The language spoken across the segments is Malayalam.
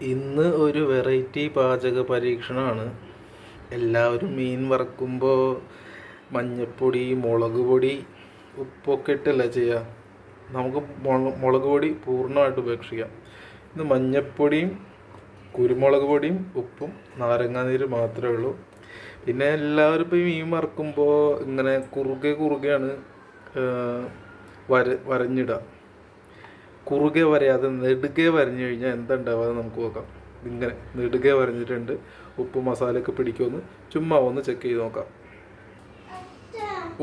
ഇന്ന് ഒരു വെറൈറ്റി പാചക പരീക്ഷണമാണ്. എല്ലാവരും മീൻ വറക്കുമ്പോൾ മഞ്ഞൾപ്പൊടി മുളക് പൊടി ഉപ്പൊക്കെ ഇട്ടല്ല ചെയ്യുക നമുക്ക് മുള- മുളക് പൊടി പൂർണമായിട്ട് ഉപേക്ഷിക്കാം. ഇന്ന് മഞ്ഞൾപ്പൊടിയും കുരുമുളക് പൊടിയും ഉപ്പും നാരങ്ങാനീര് മാത്രമേ ഉള്ളൂ. പിന്നെ എല്ലാവരും ഇപ്പോൾ മീൻ വറക്കുമ്പോൾ ഇങ്ങനെ കുറുകെ കുറുകെയാണ് വര വരഞ്ഞിടുക. കുറുകെ വരയാതെ നെടുകെ വരഞ്ഞു കഴിഞ്ഞാൽ എന്താ ഉണ്ടാവുക നമുക്ക് നോക്കാം. ഇങ്ങനെ നെടുകെ വരഞ്ഞിട്ടുണ്ട്. ഉപ്പ് മസാലയൊക്കെ പിടിക്കുമെന്ന് ചുമ്മാ ഒന്ന് ചെക്ക് ചെയ്ത് നോക്കാം.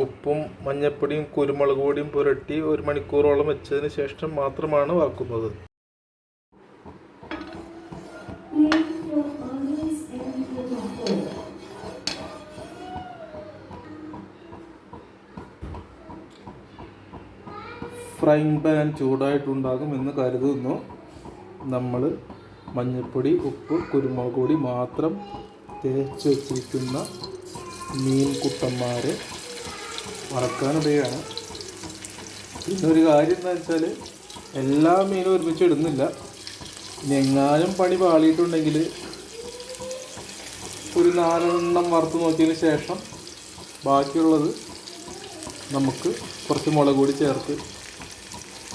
ഉപ്പും മഞ്ഞപ്പൊടിയും കുരുമുളക് പൊടിയും പുരട്ടി ഒരു മണിക്കൂറോളം വെച്ചതിന് ശേഷം മാത്രമാണ് വറക്കുന്നത്. ഫ്രൈങ് പാൻ ചൂടായിട്ടുണ്ടാകും എന്ന് കരുതുന്നു. നമ്മൾ മഞ്ഞൾപ്പൊടി ഉപ്പ് കുരുമുളക് പൊടി മാത്രം തേച്ച് വെച്ചിരിക്കുന്ന മീൻ കുട്ടന്മാരെ വറക്കാനിടുകയാണ് പിന്നെ ഒരു കാര്യം എന്താ വെച്ചാൽ എല്ലാ മീനും ഒരുമിച്ച് ഇടുന്നില്ല. എങ്ങാനും പണി പാളിയിട്ടുണ്ടെങ്കിൽ ഒരു നാലെണ്ണം വറുത്ത് നോക്കിയതിന് ശേഷം ബാക്കിയുള്ളത് നമുക്ക് കുറച്ച് മുളക് കൂടി ചേർത്ത്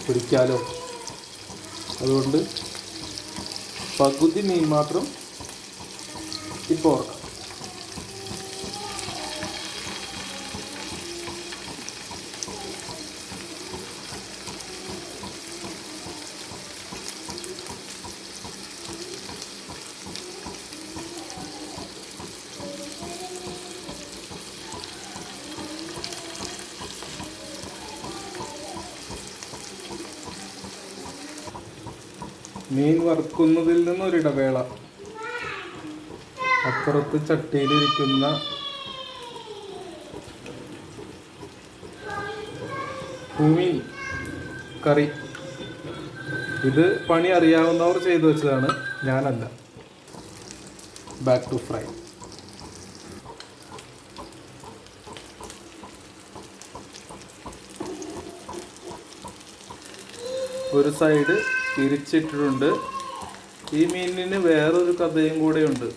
പിടിക്കാലോ അതുകൊണ്ട് പകുതി മീൻ മാത്രം ഇപ്പോൾ ഓർക്കാം. മീൻ വറുക്കുന്നതിൽ നിന്നൊരിടവേള അപ്പുറത്ത് ചട്ടിയിലിരിക്കുന്ന ഭൂമി കറി. ഇത് പണി അറിയാവുന്നവർ ചെയ്തു വെച്ചതാണ് ഞാനല്ല. ബാക്ക് ടു ഫ്രൈ ഒരു സൈഡ് തിരിച്ചിട്ടിട്ടുണ്ട്. ഈ മീനിന് വേറൊരു കഥയും കൂടെയുണ്ട്.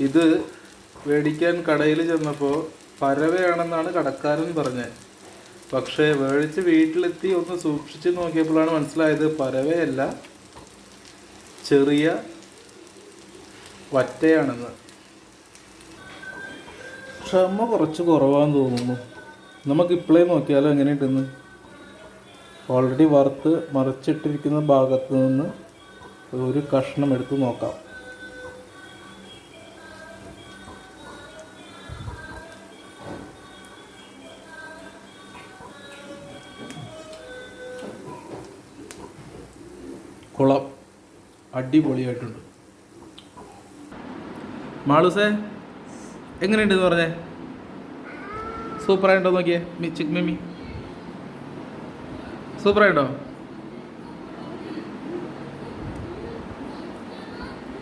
ഇത് മേടിക്കാൻ കടയിൽ ചെന്നപ്പോൾ പരവയാണെന്നാണ് കടക്കാരൻ പറഞ്ഞത്. പക്ഷേ മേടിച്ച് വീട്ടിലെത്തി ഒന്ന് സൂക്ഷിച്ച് നോക്കിയപ്പോഴാണ് മനസ്സിലായത് പരവയല്ല ചെറിയ വറ്റയാണെന്ന്. ക്ഷമ കുറച്ച് കുറവാന്ന് തോന്നുന്നു. നമുക്ക് ഇപ്പോഴേ നോക്കിയാലോ എങ്ങനെയുണ്ടെന്ന്? ഓൾറെഡി വറുത്ത് മറിച്ചിട്ടിരിക്കുന്ന ഭാഗത്ത് നിന്ന് ഒരു കഷ്ണം എടുത്ത് നോക്കാം. കുളം. അടിപൊളിയായിട്ടുണ്ട്. മാളൂസേ എങ്ങനെയുണ്ടെന്ന് പറഞ്ഞേ? സൂപ്പറായിട്ടോ നോക്കിയേ? മി ചിക്ക് മിമ്മി സൂപ്പറായിട്ടോ?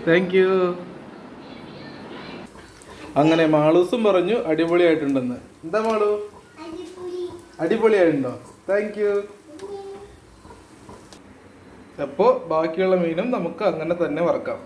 താങ്ക് യു അങ്ങനെ മാളൂസും പറഞ്ഞു അടിപൊളിയായിട്ടുണ്ടെന്ന്. എന്താ മാളു? അടിപൊളിയായിട്ടുണ്ടോ? താങ്ക് യു അപ്പോൾ ബാക്കിയുള്ള മീനും നമുക്ക് അങ്ങനെ തന്നെ വറക്കാം.